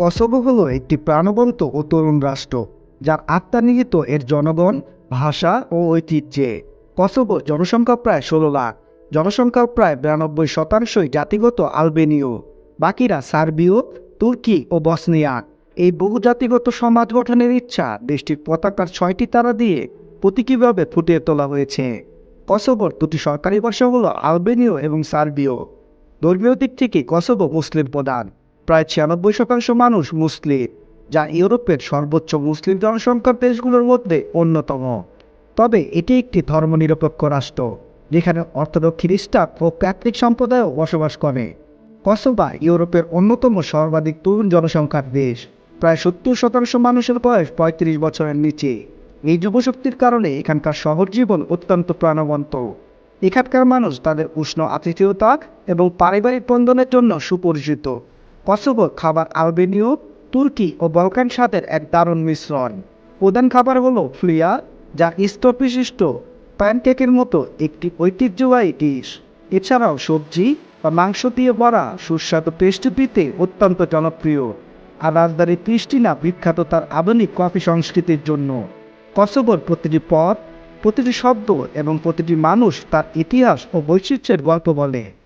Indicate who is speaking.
Speaker 1: Kosovo হলো একটি প্রাণবন্ত ও তরুণ রাষ্ট্র, যার আত্মা নিহিত এর জনগণ, ভাষা ও ঐতিহ্যে। কসোভো জনসংখ্যা প্রায় ষোলো লাখ। জনসংখ্যার প্রায় বিরানব্বই শতাংশই জাতিগত আলবেনীয়। বাকিরা সার্বীয়, তুর্কি ও বসনিয়া। এই বহুজাতিগত সমাজ গঠনের ইচ্ছা দেশটির পতাকার ছয়টি তারা দিয়ে প্রতীকীভাবে ফুটিয়ে তোলা হয়েছে। কসোভোর দুটি সরকারি ভাষা হলো আলবেনীয় এবং সার্বীয়। ধর্মীয় দিক থেকে কসোভো মুসলিম প্রধান। প্রায় ছিয়ানব্বই শতাংশ মানুষ মুসলিম, যা ইউরোপের সর্বোচ্চ মুসলিম জনসংখ্যার দেশগুলোর মধ্যে অন্যতম। তবে এটি একটি ধর্মনিরপেক্ষ রাষ্ট্র, যেখানে অর্থোডক্স খ্রিস্টান ও ক্যাথলিক সম্প্রদায়ও বসবাস করে। কসোভা ইউরোপের অন্যতম সর্বাধিক তরুণ জনসংখ্যার দেশ। প্রায় সত্তর শতাংশ মানুষের বয়স পঁয়ত্রিশ বছরের নিচে। এই যুবশক্তির কারণে এখানকার শহর জীবন অত্যন্ত প্রাণবন্ত। এখানকার মানুষ তাদের উষ্ণ আতিথেয়তা এবং পারিবারিক বন্ধনের জন্য সুপরিচিত। কসোভো খাবার আলবেনীয়, তুর্কি ও বলকান স্বাদের এক দারুণ মিশ্রণ। প্রধান খাবার হলো ফ্লিয়া, যা স্তর বিশিষ্ট প্যানকেকের মতো একটি ঐতিহ্যবাহী ডিশ। এছাড়াও সবজি বা মাংস দিয়ে ভরা সুস্বাদু পেস্ট্রিতে অত্যন্ত জনপ্রিয়। আর রাজধানী প্রিস্টিনা বিখ্যাত তার আধুনিক কফি সংস্কৃতির জন্য। কসোভোর প্রতিটি পথ প্রতিটি শব্দ এবং প্রতিটি মানুষ তার ইতিহাস ও বৈচিত্র্যের গল্প বলে।